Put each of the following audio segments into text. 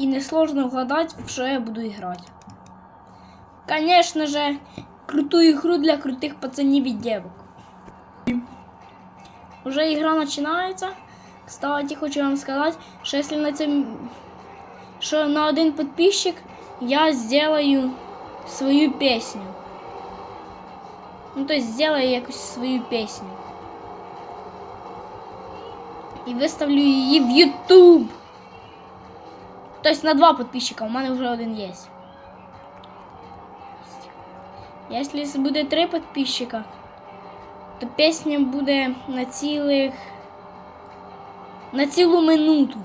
і несложно вгадати, в що я буду грати. Конечно же, крутую игру для крутых пацанів і девок. Уже игра начинается. Кстати, хочу вам сказать, что если на цим, что на один подписчик я сделаю свою песню. Ну, то есть сделаю якусь свою песню. І виставлю її в YouTube. Тобто на два подписчика, у мене вже один є. Якщо буде три підписчика, то пісня буде на цілих на цілу минуту.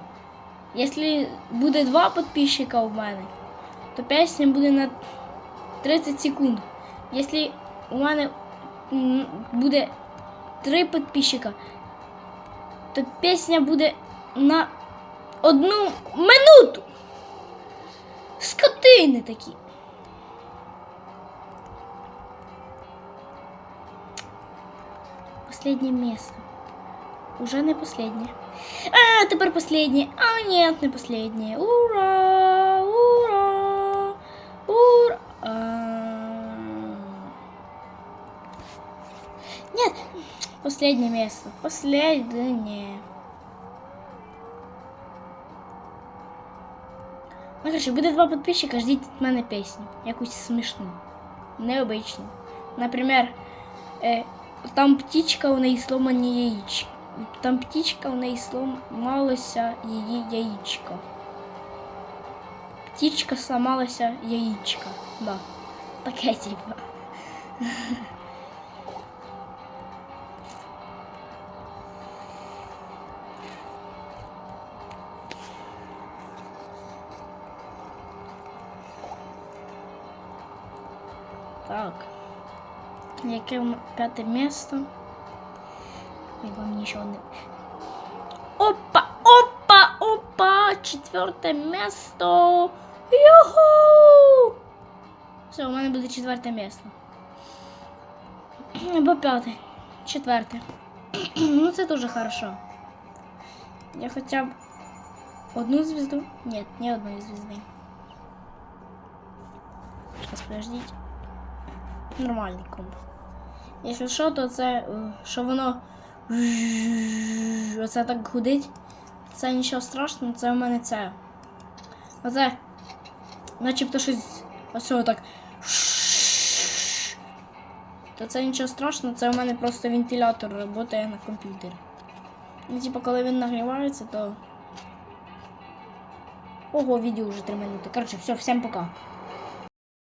Якщо буде два підписчика у мене, то пісня буде на 30 секунд. Якщо у мене буде три підписчика, то пісня буде на одну минуту. Скотини такі. Последнее место. Уже не последнее. А, тепер последнее. А, нет, не последнее. Ура! Ура! Ура! А. Нет, последнее место. Последнее. Ну, короче, буде два підписчика, ждіть від мене пісню. Якусь смішну. Необичну. Наприклад, е, там птічка, у неї сломані яєчки. Там птічка, у неї сломалося її яєчко. Птічка сломалося яєчко. Да. Таке типа. Так. Яке в м- п'яте місто? Ой, вам нічого не. Опа! Опа! Опа! Четверте місто! Юху! Все, у мене буде четверте місто. Або п'яте. Четверте. ну, це дуже хорошо. Я хоча б одну звезду. Нет, не одної звезди. Сейчас, подождите. Нормальний комп. Якщо що, то це, е, що воно оце так гудить. Це нічого страшного, це у мене це. Оце начебто щось ось так. То це нічого страшного, це у мене просто вентилятор працює на комп'ютері. Ну, типу, коли він нагрівається, то. Ого, відео вже 3 минути. Коротше, все, всім пока.